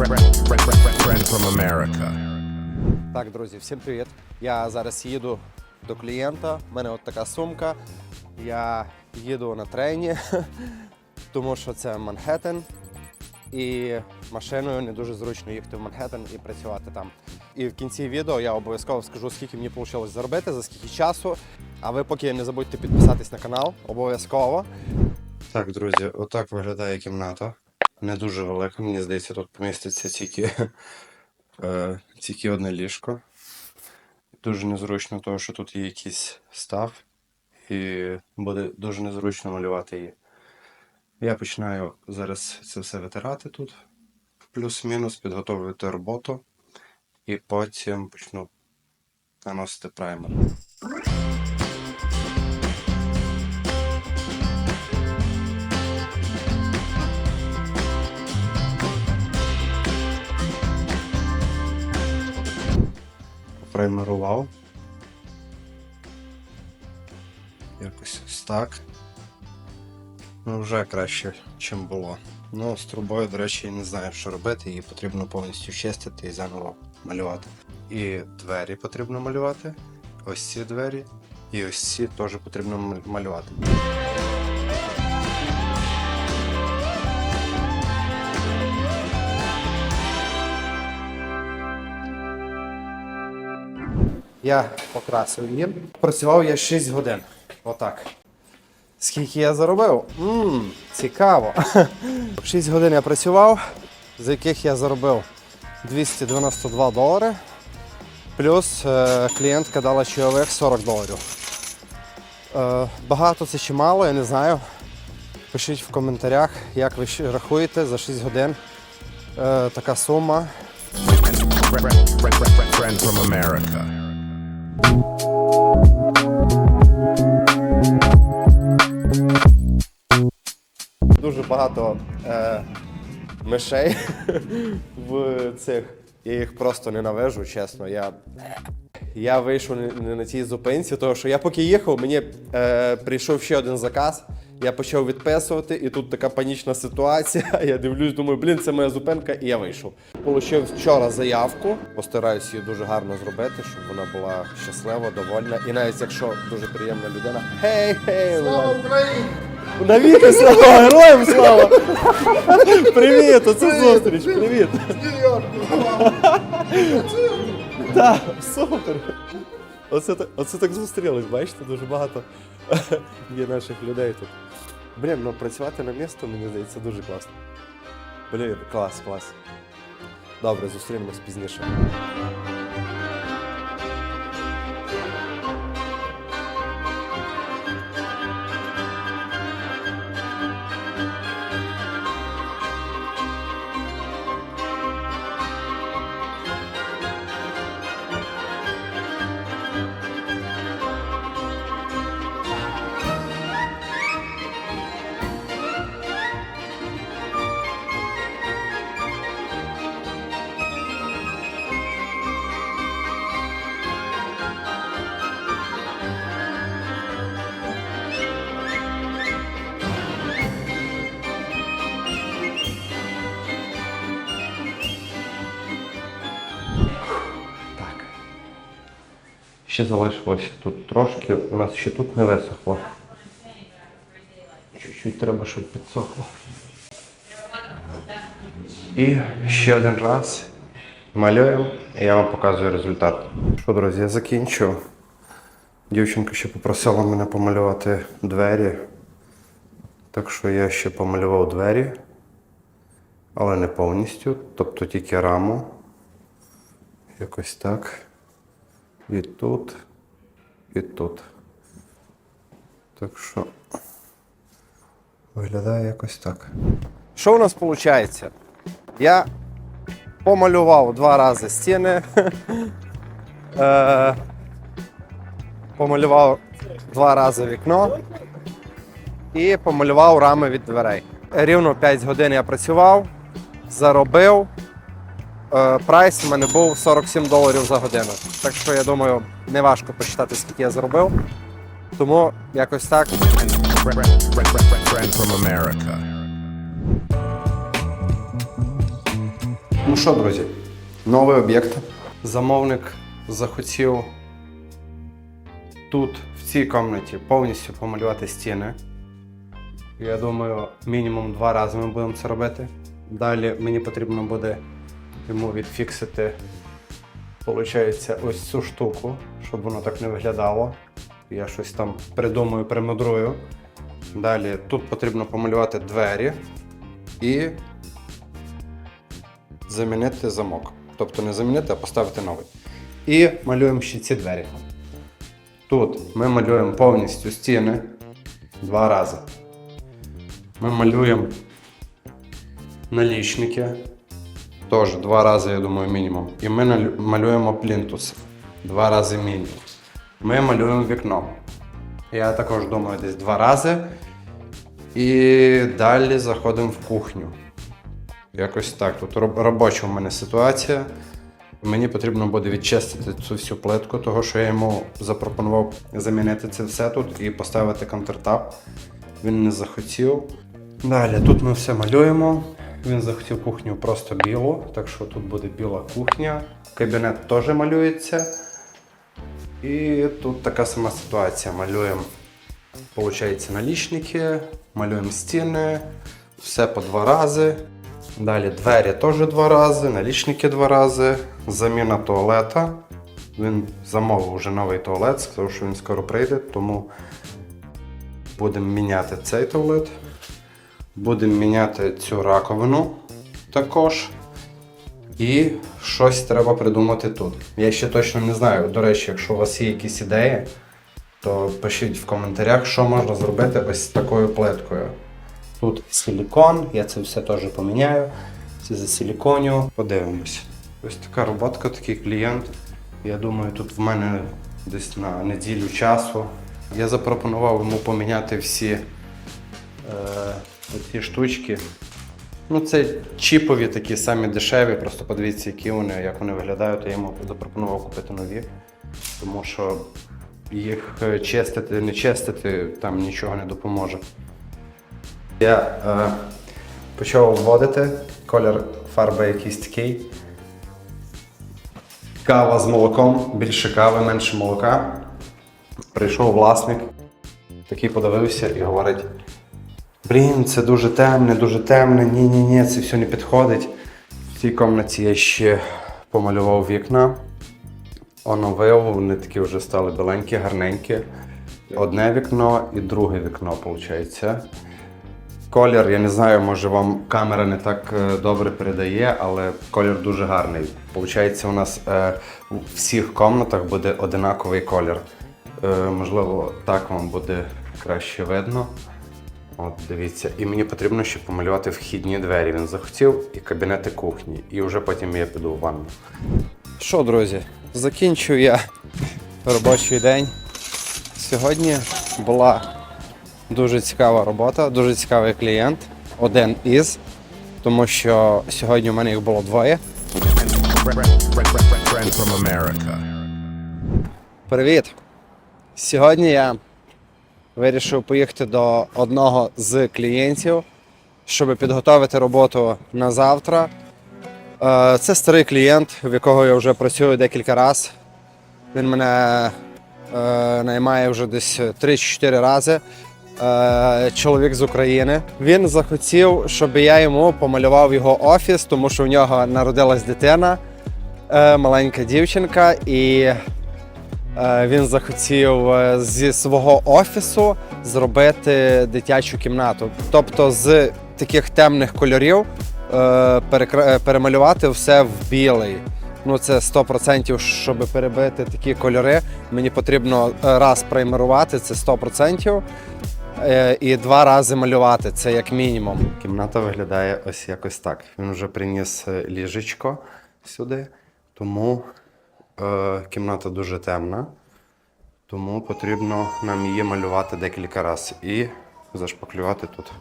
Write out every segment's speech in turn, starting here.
Friend from America. Так, друзі, всім привіт. Я зараз їду до клієнта. У мене от така сумка. Я їду на трені, тому що це Манхеттен. І машиною не дуже зручно їхати в Манхеттен і працювати там. І в кінці відео я обов'язково скажу, скільки мені вийшло заробити, за скільки часу. А ви поки не забудьте підписатись на канал, обов'язково. Так, друзі, отак виглядає кімната. Не дуже велика, мені здається, тут поміститься тільки, е, тільки одне ліжко. Дуже незручно, тому що тут є якийсь став, і буде дуже незручно малювати її. Я починаю зараз це все витирати тут, плюс-мінус, підготовити роботу, і потім почну наносити праймер. Праймерував. Якось ось так. Ну, вже краще, ніж було. Ну, з трубою, до речі, я не знаю, що робити, її потрібно повністю чистити і заново малювати. І двері потрібно малювати. Ось ці двері. І ось ці теж потрібно малювати. Я покрасив її. Працював я 6 годин. Отак. Скільки я заробив? Ммм, цікаво. 6 годин я працював, з яких я заробив 292 долари. Плюс е, клієнтка дала чайових 40 доларів. Е, багато це чи мало, я не знаю. Пишіть в коментарях, як ви рахуєте за 6 годин. Е, така сума. Friend from America. Дуже багато е, мишей в цих. Я їх просто ненавижу, чесно. Я, я вийшов не, на цій зупинці, тому що я поки їхав, мені е, прийшов ще один заказ. Я почав відписувати, і тут така панічна ситуація. Я дивлюсь, думаю, блін, це моя зупинка, і я вийшов. Получив вчора заявку. Постараюсь її дуже гарно зробити, щоб вона була щаслива, довольна. І навіть якщо дуже приємна людина. Гей, гей, Слава Україні! Навіки слава, героям слава! Привіт, оце зустріч, привіт! Так, супер! Оце, так- оце так зустрілись, бачите, дуже багато є наших людей тут. Блін, ну працювати на місто, мені здається, дуже класно. Блін, клас, клас. Добре, зустрінемось пізніше. Ще залишилося тут трошки, у нас ще тут не висохло. Чуть-чуть треба, щоб підсохло. І ще один раз малюємо, і я вам показую результат. Що, друзі, я закінчу. Дівчинка ще попросила мене помалювати двері. Так що я ще помалював двері, але не повністю, тобто тільки раму. Якось так. І тут, і тут. Так що виглядає якось так. Що у нас виходить? Я помалював два рази стіни. е, помалював два рази вікно і помалював рами від дверей. Рівно 5 годин я працював, заробив. Е, Прайс у мене був 47 доларів за годину. Так що я думаю, не важко посчитати, скільки я заробив. Тому якось так. Ну що, друзі, новий об'єкт. Замовник захотів тут, в цій кімнаті, повністю помалювати стіни. Я думаю, мінімум два рази ми будемо це робити. Далі мені потрібно буде йому відфіксити, виходить, ось цю штуку, щоб воно так не виглядало. Я щось там придумаю, примудрую. Далі тут потрібно помалювати двері і замінити замок. Тобто не замінити, а поставити новий. І малюємо ще ці двері. Тут ми малюємо повністю стіни два рази. Ми малюємо налічники. Теж два рази, я думаю, мінімум. І ми малюємо плінтус. Два рази мінімум. Ми малюємо вікно. Я також думаю, десь два рази. І далі заходимо в кухню. Якось так. Тут робоча в мене ситуація. Мені потрібно буде відчистити цю всю плитку, того що я йому запропонував замінити це все тут і поставити контртап. Він не захотів. Далі тут ми все малюємо. Він захотів кухню просто білу, так що тут буде біла кухня. Кабінет теж малюється. І тут така сама ситуація. Малюємо, виходить, налічники, малюємо стіни, все по два рази. Далі двері теж два рази, налічники два рази, заміна туалета. Він замовив вже новий туалет, сказав, що він скоро прийде, тому будемо міняти цей туалет. Будемо міняти цю раковину також. І щось треба придумати тут. Я ще точно не знаю. До речі, якщо у вас є якісь ідеї, то пишіть в коментарях, що можна зробити ось з такою плиткою. Тут силікон, я це все теж поміняю. Це за силіконю. Подивимось. Ось така роботка, такий клієнт. Я думаю, тут в мене десь на неділю часу. Я запропонував йому поміняти всі е, ці штучки. Ну, це чіпові такі самі дешеві, просто подивіться, які вони, як вони виглядають. Я йому запропонував купити нові, тому що їх е, чистити, не чистити, там нічого не допоможе. Я е, почав вводити колір фарби якийсь такий. Кава з молоком, більше кави, менше молока. Прийшов власник, такий подивився і говорить: Блін, це дуже темне, дуже темне, ні-ні-ні, це все не підходить. В цій кімнаті я ще помалював вікна, оновив, вони такі вже стали біленькі, гарненькі. Одне вікно і друге вікно, виходить. Колір, я не знаю, може вам камера не так е, добре передає, але колір дуже гарний. Получається, у нас е, у всіх кімнатах буде одинаковий колір. Е, можливо, так вам буде краще видно. От дивіться, і мені потрібно ще помалювати вхідні двері. Він захотів і кабінети кухні. І вже потім я піду в ванну. Що, друзі, закінчую я робочий день. Сьогодні була дуже цікава робота, дуже цікавий клієнт. Один із, тому що сьогодні у мене їх було двоє. Привіт! Сьогодні я вирішив поїхати до одного з клієнтів, щоб підготувати роботу на завтра. Е, Це старий клієнт, в якого я вже працюю декілька разів. Він мене е, наймає вже десь 3-4 рази. Е, Чоловік з України. Він захотів, щоб я йому помалював його офіс, тому що в нього народилась дитина, маленька дівчинка, і він захотів е, зі свого офісу зробити дитячу кімнату. Тобто з таких темних кольорів е, е, перемалювати все в білий. Ну, це 100%, щоб перебити такі кольори. Мені потрібно е, раз праймерувати, це 100%. е, І два рази малювати, це як мінімум. Кімната виглядає ось якось так. Він вже приніс е, ліжечко сюди, тому е, кімната дуже темна. Тому потрібно нам її малювати декілька разів і зашпаклювати тут.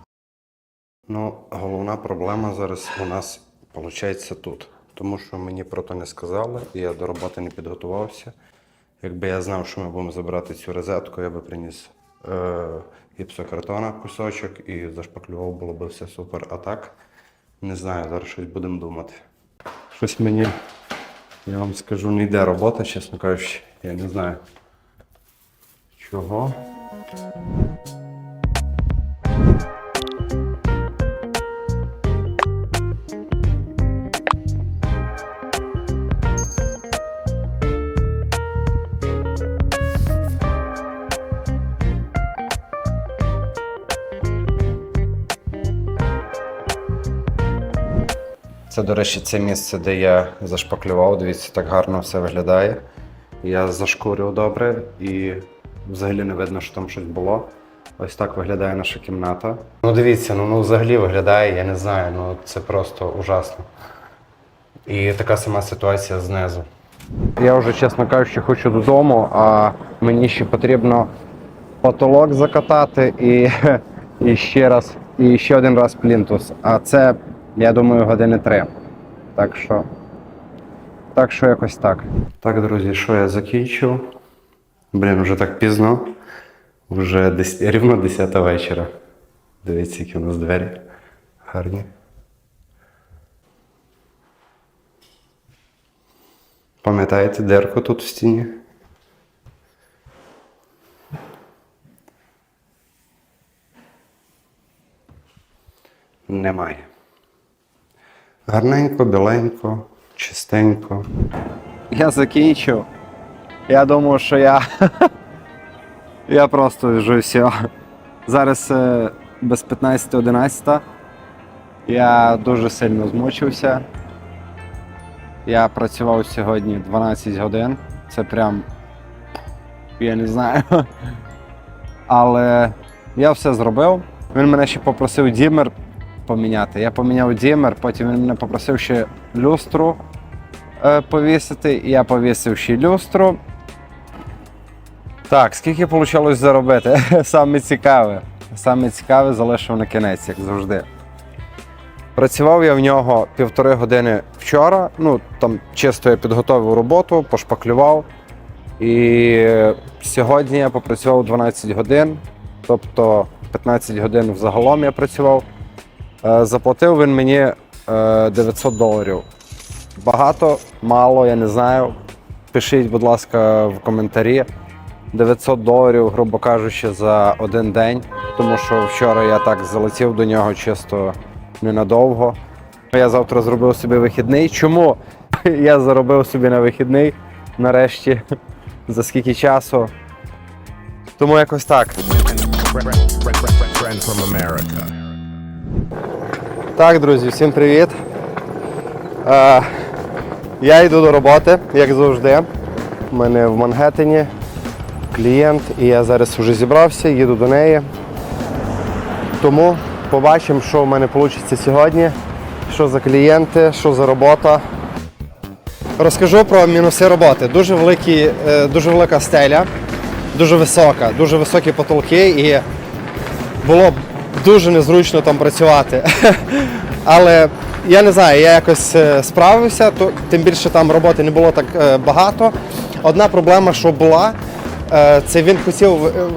Ну, головна проблема зараз у нас виходить тут. Тому що мені про то не сказали, і я до роботи не підготувався. Якби я знав, що ми будемо забирати цю розетку, я би приніс е, гіпсокартона кусочок і зашпаклював, було б все супер. А так, не знаю, зараз щось будемо думати. Щось мені, я вам скажу, не йде робота, чесно кажучи. Я не знаю. Чого? До речі, це місце, де я зашпаклював. Дивіться, так гарно все виглядає. Я зашкурив добре і взагалі не видно, що там щось було. Ось так виглядає наша кімната. Ну дивіться, ну, ну взагалі виглядає, я не знаю, ну це просто ужасно. І така сама ситуація знизу. Я вже, чесно кажучи, хочу додому, а мені ще потрібно потолок закатати і, і ще раз, і ще один раз плінтус. А це, я думаю, години три. Так що. Так що якось так. Так, друзі, що я закінчив? Блін, вже так пізно. Вже десь рівно 10 вечора. Дивіться, які у нас двері. Гарні. Пам'ятаєте дерку тут в стіні? Немає. Гарненько, біленько, чистенько. Я закінчив. Я думав, що я. я просто вже все. Зараз е, без 15-11. Я дуже сильно змучився. Я працював сьогодні 12 годин. Це прям. Я не знаю. Але я все зробив. Він мене ще попросив дімер поміняти. Я поміняв дімер, потім він мене попросив ще люстру е, повісити. І я повісив ще люстру. Так, скільки вийшло заробити? Саме цікаве. Саме цікаве залишив на кінець, як завжди. Працював я в нього півтори години вчора. Ну, там чисто я підготовив роботу, пошпаклював. І сьогодні я попрацював 12 годин, тобто 15 годин взагалом я працював. Е, Заплатив він мені е, 900 доларів. Багато, мало, я не знаю. Пишіть, будь ласка, в коментарі. 900 доларів, грубо кажучи, за один день, тому що вчора я так залетів до нього чисто ненадовго. Я завтра зробив собі вихідний. Чому я заробив собі на вихідний нарешті? За скільки часу? Тому якось так. From America. Так, друзі, всім привіт. Е, я йду до роботи, як завжди. У мене в Мангеттені клієнт, і я зараз вже зібрався, їду до неї. Тому побачимо, що в мене вийде сьогодні, що за клієнти, що за робота. Розкажу про мінуси роботи. Дуже, великі, е, дуже велика стеля, дуже висока, дуже високі потолки і було дуже незручно там працювати. Але я не знаю, я якось е, справився, то, тим більше там роботи не було так е, багато. Одна проблема, що була, е, це він хотів,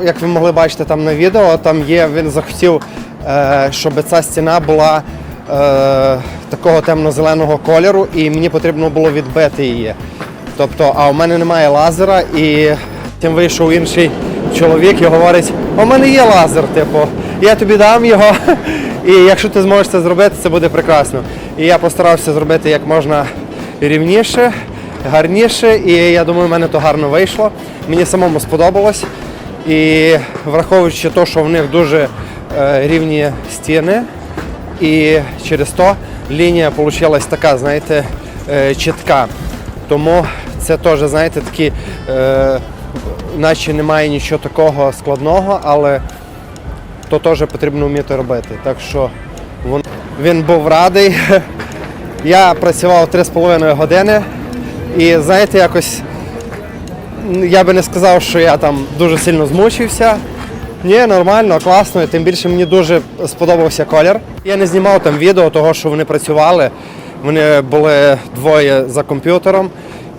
як ви могли бачити там на відео, там є, він захотів, щоб ця стіна була такого темно-зеленого кольору, і мені потрібно було відбити її. Тобто, а у мене немає лазера, і тим вийшов інший чоловік і говорить: у мене є лазер, типу, я тобі дам його. І якщо ти зможеш це зробити, це буде прекрасно. І я постарався зробити як можна рівніше, гарніше, і я думаю, в мене то гарно вийшло. Мені самому сподобалось. І враховуючи те, що в них дуже е, рівні стіни, і через то лінія вийшла така, знаєте, е, чітка. Тому це теж, знаєте, такі, е, наче немає нічого такого складного, але то теж потрібно вміти робити. Так що він, був радий. Я працював 3,5 години і знаєте, якось я би не сказав, що я там дуже сильно змучився. Ні, нормально, класно, і тим більше мені дуже сподобався колір. Я не знімав там відео того, що вони працювали. Вони були двоє за комп'ютером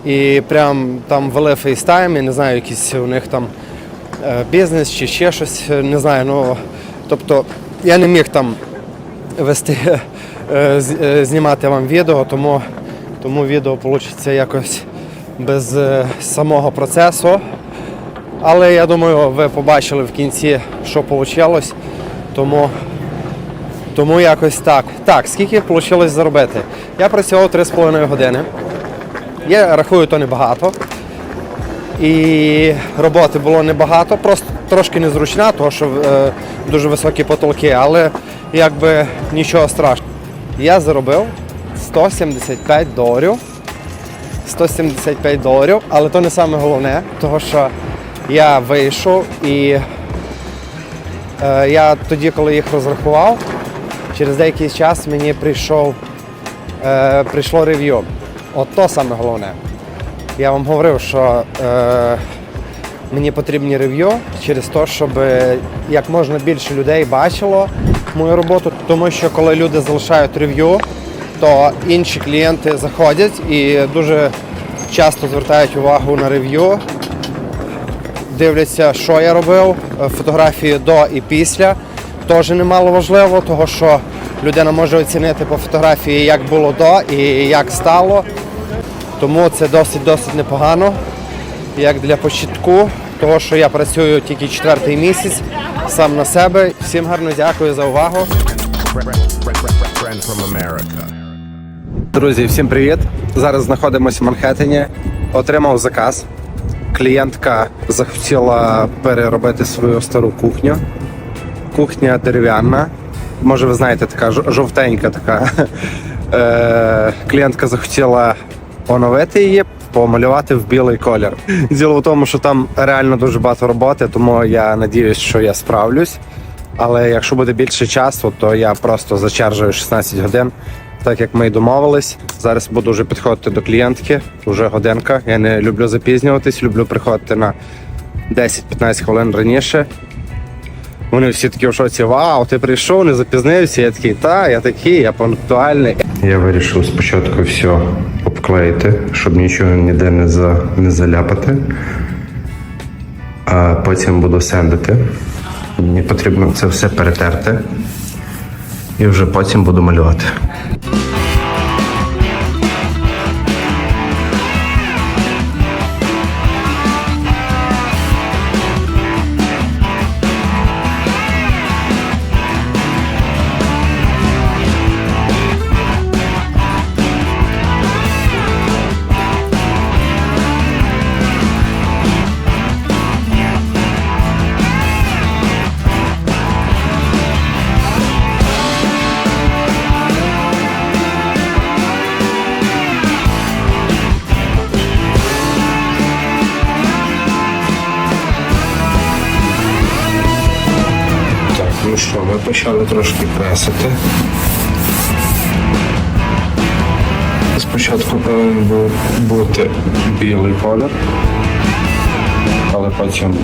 і прям там вели фейстайм, я не знаю, якийсь у них там е, бізнес чи ще щось, не знаю. Ну, тобто я не міг там вести, е, е, знімати вам відео, тому, тому відео вийде якось без е, самого процесу. Але я думаю, ви побачили в кінці, що вийшло. Тому, тому якось так. Так, скільки вийшло заробити? Я працював 3,5 години. Я рахую, то небагато. І роботи було небагато, просто трошки незручна, тому що е, дуже високі потолки, але якби нічого страшного. Я заробив 175 доларів. 175 доларів, але то не саме головне, тому що я вийшов і е, я тоді, коли їх розрахував, через деякий час мені прийшов, е, прийшло рев'ю. От то саме головне. Я вам говорив, що е, мені потрібні рев'ю через те, щоб як можна більше людей бачило мою роботу, тому що коли люди залишають рев'ю, то інші клієнти заходять і дуже часто звертають увагу на рев'ю, дивляться, що я робив, е, фотографії до і після. Теж немало важливо, того що людина може оцінити по фотографії, як було до і як стало. Тому це досить досить непогано, як для початку, того що я працюю тільки четвертий місяць сам на себе. Всім гарно дякую за увагу. Друзі, всім привіт! Зараз знаходимося в Манхеттені. Отримав заказ. Клієнтка захотіла переробити свою стару кухню. Кухня дерев'яна. Може, ви знаєте, така жовтенька така. Е, клієнтка захотіла оновити її, помалювати в білий колір. Діло в тому, що там реально дуже багато роботи, тому я надіюсь, що я справлюсь. Але якщо буде більше часу, то я просто зачаржую 16 годин, так як ми й домовились. Зараз буду вже підходити до клієнтки, вже годинка. Я не люблю запізнюватись, люблю приходити на 10-15 хвилин раніше. Вони всі такі в шоці, вау, ти прийшов, не запізнився. Я такий, та, я такий, я пунктуальний. Я вирішив спочатку все обклеїти, щоб нічого ніде не, за, не заляпати. А потім буду сендити. Мені потрібно це все перетерти. І вже потім буду малювати. Ну що, ми почали трошки красити. Спочатку повинен був бути білий колір, але потім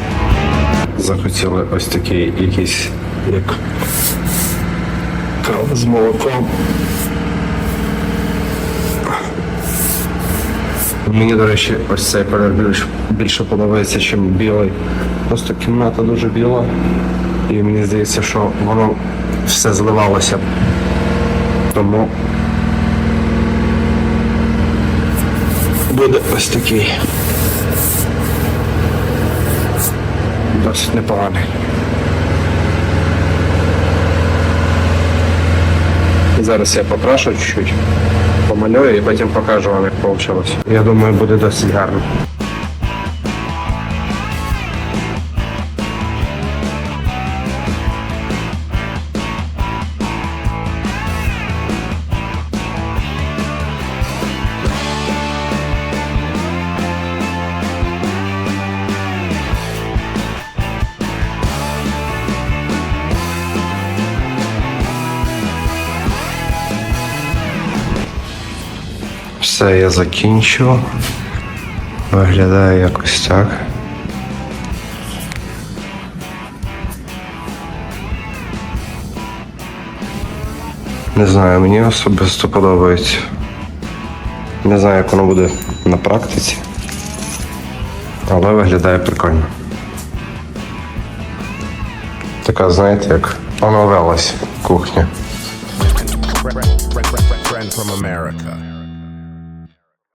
захотіли ось такий якийсь як кава з молоком. Мені, до речі, ось цей колір більш, більше подобається, ніж білий. Просто кімната дуже біла. І мені здається, що воно все зливалося. Тому буде ось такий. Досить непоганий. Зараз я покрашу чуть-чуть, помалюю і потім покажу вам, як вийшло. Я думаю, буде досить гарно. Все, я закінчу. Виглядає якось так. Не знаю, мені особисто подобається. Не знаю, як воно буде на практиці. Але виглядає прикольно. Така, знаєте, як оновилась кухня.